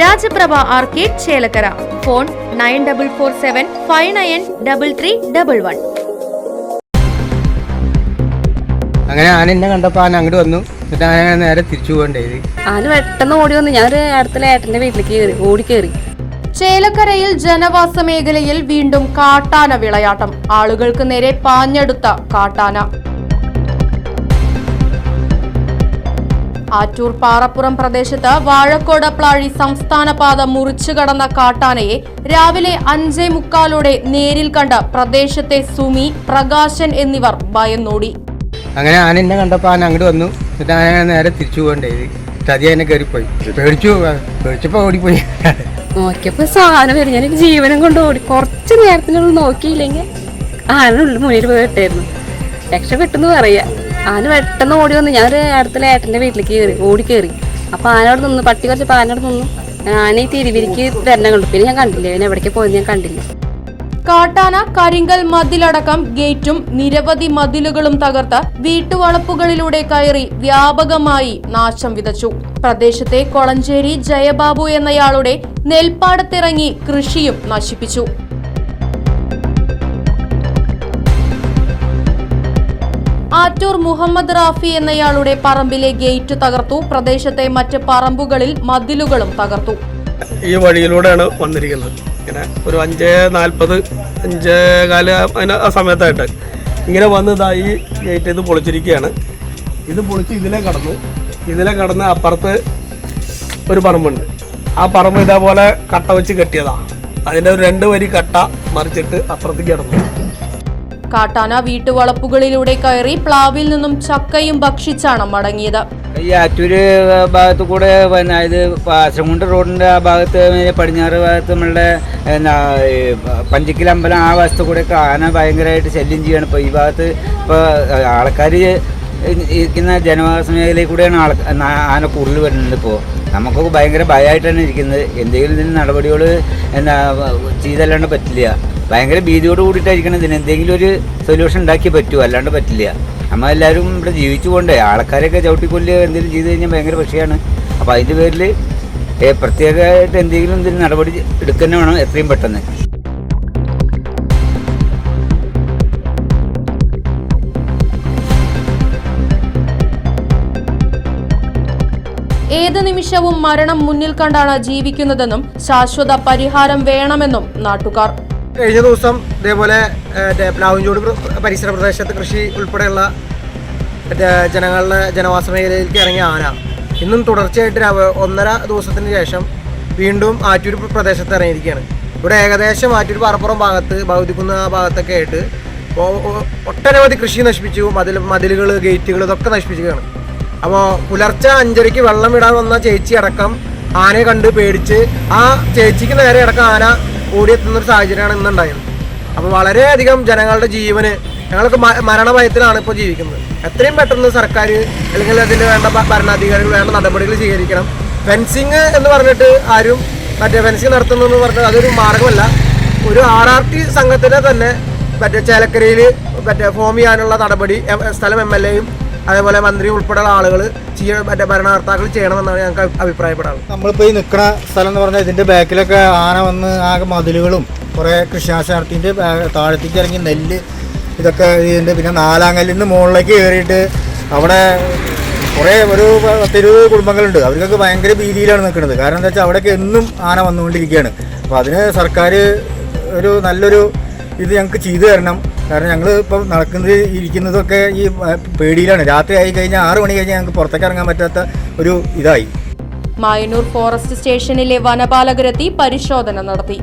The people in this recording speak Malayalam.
Rajaprabha arcade Chelakkara. Phone nine double four seven five nine double three double one. അങ്ങനെ ആന എന്നെ കണ്ടപ്പോൾ ആന അങ്ങോട്ട് വന്നു. എന്നിട്ട് ആന അങ്ങനെ നേരെ തിരിച്ചു പോകണ്ടേത് ആന പെട്ടെന്ന് ഓടി വന്നു. ഞാൻ ഒരു അടുത്തുള്ള ഏട്ടന്റെ വീട്ടിലേക്ക് കയറി ഓടി കയറി ചേലക്കരയിൽ ജനവാസ മേഖലയിൽ വീണ്ടും കാട്ടാന വിളയാട്ടം. ആളുകൾക്ക് നേരെ പാഞ്ഞെടുത്ത കാട്ടാന. ആറ്റൂർ പാറപ്പുറം പ്രദേശത്ത് വാഴക്കോട് പ്ലാഴി സംസ്ഥാന പാത മുറിച്ചു കടന്ന കാട്ടാനയെ രാവിലെ അഞ്ചേ മുക്കാലോടെ നേരിൽ കണ്ട പ്രദേശത്തെ സുമി പ്രകാശൻ എന്നിവർ ഭയന്നോടി. അങ്ങനെ ആന എന്നെ കണ്ടപ്പോൾ ആന അങ്ങോട്ട് വന്നു. എന്നിട്ട് ആന നേരെ തിരിച്ചു പോകണ്ടേത് അതി അതിനെ കയറിപ്പോയി. പേടിച്ചു പേടിച്ചപ്പോൾ ഓടിപ്പോയി. നോക്കിയപ്പോ സാധനം വരും. ഞാൻ ജീവനം കൊണ്ട് ഓടി. കുറച്ച് നേരത്തിനുള്ളിൽ നോക്കിയില്ലെങ്കിൽ ആനുള്ളിൽ മുന്നിൽ പോയിട്ടായിരുന്നു രക്ഷപ്പെട്ടെന്ന് പറയാ. ആന പെട്ടെന്ന് ഓടി വന്ന്. ഞാനൊരു അടുത്തുള്ള ഏട്ടന്റെ വീട്ടിലേക്ക് കയറി ഓടി കയറി. അപ്പം ആനോട് നിന്ന് പട്ടി കുറച്ച് ആനോട് നിന്നു ആന ഈ തിരുവിരിക്ക് തരണം കണ്ടു. പിന്നെ ഞാൻ കണ്ടില്ല. പിന്നെ എവിടേക്ക് പോയത് ഞാൻ കണ്ടില്ല. കാട്ടാന കരിങ്കൽ മതിലടക്കം ഗേറ്റും നിരവധി മതിലുകളും തകർത്ത് വീട്ടുവളപ്പുകളിലൂടെ കയറി വ്യാപകമായി നാശം വിതച്ചു. പ്രദേശത്തെ കൊളഞ്ചേരി ജയബാബു എന്നയാളുടെ നെൽപ്പാടത്തിറങ്ങി കൃഷിയും നശിപ്പിച്ചു. ആറ്റൂർ മുഹമ്മദ് റാഫി എന്നയാളുടെ പറമ്പിലെ ഗേറ്റ് തകർത്തു. പ്രദേശത്തെ മറ്റ് പറമ്പുകളിൽ മതിലുകളും തകർത്തു. ഈ വഴിയിലൂടെയാണ് വന്നിരിക്കുന്നത്. ഇങ്ങനെ ഒരു അഞ്ച് നാൽപ്പത് അഞ്ചേ കാല ആ സമയത്തായിട്ട് ഇങ്ങനെ വന്ന് ഈ ഗേറ്റ് ഇത് പൊളിച്ചിരിക്കുകയാണ്. ഇത് പൊളിച്ച് ഇതിലെ കടന്നു. ഇതിലെ കടന്ന് അപ്പുറത്ത് ഒരു പറമ്പുണ്ട്. ആ പറമ്പ് ഇതേപോലെ കട്ട വെച്ച് കെട്ടിയതാണ് അതിന്റെ ഒരു രണ്ട് വരി കട്ട മറിച്ചിട്ട് അപ്പുറത്തേക്ക് കിടന്നു. കാട്ടാന വീട്ടുവളപ്പുകളിലൂടെ കയറി പ്ലാവിൽ നിന്നും ചക്കയും ഭക്ഷിച്ചാണ് മടങ്ങിയത്. ഈ ആറ്റൂര് ഭാഗത്ത് കൂടെ ഇത് ആശ്രമുണ്ട് റോഡിന്റെ ആ ഭാഗത്ത് പടിഞ്ഞാറ് ഭാഗത്ത് നമ്മളുടെ എന്നാ അമ്പലം ആ വശത്ത് കൂടെ ആന ഭയങ്കരമായിട്ട് ശല്യം ചെയ്യാണ്. ഇപ്പോൾ ഈ ഭാഗത്ത് ഇപ്പോൾ ആൾക്കാർ ഇരിക്കുന്ന ജനവാസ മേഖലയിൽ കൂടെയാണ് ആൾ ആന കൂടുതൽ വരുന്നത് ഇപ്പോൾ നമുക്കൊക്കെ ഭയങ്കര ഭയമായിട്ടാണ് ഇരിക്കുന്നത്. എന്തെങ്കിലും നടപടികൾ എന്നാ ചെയ്തല്ലാണ്ട് പറ്റില്ല. ഭയങ്കര ഭീതിയോട് കൂടിയിട്ടായിരിക്കണം ഇതിന് എന്തെങ്കിലും ഒരു സൊല്യൂഷൻ ഉണ്ടാക്കി പറ്റൂ. അല്ലാണ്ട് പറ്റില്ല. നമ്മളെല്ലാവരും ഇവിടെ ജീവിച്ചു പോകണ്ടേ ആൾക്കാരെയൊക്കെ ചവിട്ടിക്കൊല്ലുക എന്തെങ്കിലും ചെയ്ത് കഴിഞ്ഞാൽ ഭയങ്കര വിഷയമാണ് അപ്പോൾ അതിന്റെ പേരിൽ പ്രത്യേകമായിട്ട് എന്തെങ്കിലും ഇതിന് നടപടി എടുക്കുന്ന വേണം എത്രയും പെട്ടെന്ന്. ഏത് നിമിഷവും മരണം മുന്നിൽ കണ്ടാണ് ജീവിക്കുന്നതെന്നും ശാശ്വത പരിഹാരം വേണമെന്നും നാട്ടുകാർ കഴിഞ്ഞ ദിവസം ഇതേപോലെ പ്ലാവുംചൂട് പരിസര പ്രദേശത്ത് കൃഷി ഉൾപ്പെടെയുള്ള ജനങ്ങളുടെ ജനവാസ മേഖലയിലേക്ക് ഇറങ്ങിയ ആന. ഇന്നും തുടർച്ചയായിട്ട് ഒന്നര ദിവസത്തിന് ശേഷം വീണ്ടും ആറ്റൂർ പ്രദേശത്ത് ഇറങ്ങിയിരിക്കുകയാണ്. ഇവിടെ ഏകദേശം ആറ്റൂർ പാറപ്പുറം ഭാഗത്ത് ഭൗതിക്കുന്ന ആ ഭാഗത്തൊക്കെ ആയിട്ട് ഒട്ടനവധി കൃഷി നശിപ്പിച്ചു മതിൽ മതിലുകൾ ഗേറ്റുകൾ ഇതൊക്കെ നശിപ്പിക്കുകയാണ് അപ്പോൾ പുലർച്ചെ അഞ്ചരയ്ക്ക് വെള്ളം ഇടാൻ വന്ന ചേച്ചി അടക്കം ആനയെ കണ്ട് പേടിച്ച് ആ ചേച്ചിക്ക് നേരെ അടക്കം ആന ഓടിയെത്തുന്ന ഒരു സാഹചര്യമാണ് ഇന്നുണ്ടായത്. അപ്പോൾ വളരെയധികം ജനങ്ങളുടെ ജീവന് ഞങ്ങൾക്ക് മ- മരണഭയത്തിലാണ് ഇപ്പോൾ ജീവിക്കുന്നത്. എത്രയും പെട്ടെന്ന് സർക്കാർ അല്ലെങ്കിൽ അതിന് വേണ്ട ഭരണാധികാരികൾ വേണ്ട നടപടികൾ സ്വീകരിക്കണം. ഫെൻസിങ് എന്ന് പറഞ്ഞിട്ട് ആരും മറ്റേ ഫെൻസിങ് നടത്തുന്നു എന്ന് പറഞ്ഞാൽ അതൊരു മാർഗമല്ല ഒരു ആർ ആർ ടി സംഘത്തിനെ തന്നെ മറ്റേ ചേലക്കരയിൽ മറ്റേ ഫോം ചെയ്യാനുള്ള നടപടി സ്ഥലം എം എൽ എയും അതേപോലെ മന്ത്രി ഉൾപ്പെടെയുള്ള ആളുകൾ ചെയ്യ മറ്റേ ഭരണകർത്താക്കൾ ചെയ്യണമെന്നാണ് ഞങ്ങൾക്ക് അഭി- അഭിപ്രായപ്പെടാറുള്ളത് നമ്മളിപ്പോൾ ഈ നിൽക്കുന്ന സ്ഥലം എന്ന് പറഞ്ഞാൽ ഇതിന്റെ ബാക്കിലൊക്കെ ആന വന്ന് ആകെ മതിലുകളും കുറേ കൃഷിനാശം നടത്തിന്റെ താഴത്തേക്ക് ഇറങ്ങി നെല്ല് ഇതൊക്കെ ഇതിന്റെ പിന്നെ നാലാങ്കല്ലിന് മുകളിലേക്ക് കയറിയിട്ട് അവിടെ കുറേ ഒരു പത്തിരുപത് കുടുംബങ്ങളുണ്ട്. അവർക്കൊക്കെ ഭയങ്കര ഭീതിയിലാണ് നിൽക്കുന്നത്. കാരണം എന്താ വെച്ചാൽ അവിടെയൊക്കെ എന്നും ആന വന്നുകൊണ്ടിരിക്കുകയാണ്. അപ്പോൾ അതിന് സർക്കാർ ഒരു നല്ലൊരു ഇത് ഞങ്ങൾക്ക് ചെയ്തു തരണം. കാരണം ഞങ്ങൾ ഇപ്പം നടക്കുന്നത് ഇരിക്കുന്നതൊക്കെ ഈ പേടിയിലാണ്. രാത്രി ആയി കഴിഞ്ഞാൽ ആറ് മണി കഴിഞ്ഞാൽ ഞങ്ങൾക്ക് പുറത്തേക്ക് ഇറങ്ങാൻ പറ്റാത്ത ഒരു ഇതായി. മായനൂർ ഫോറസ്റ്റ് സ്റ്റേഷനിലെ വനപാലകരെത്തി പരിശോധന നടത്തി.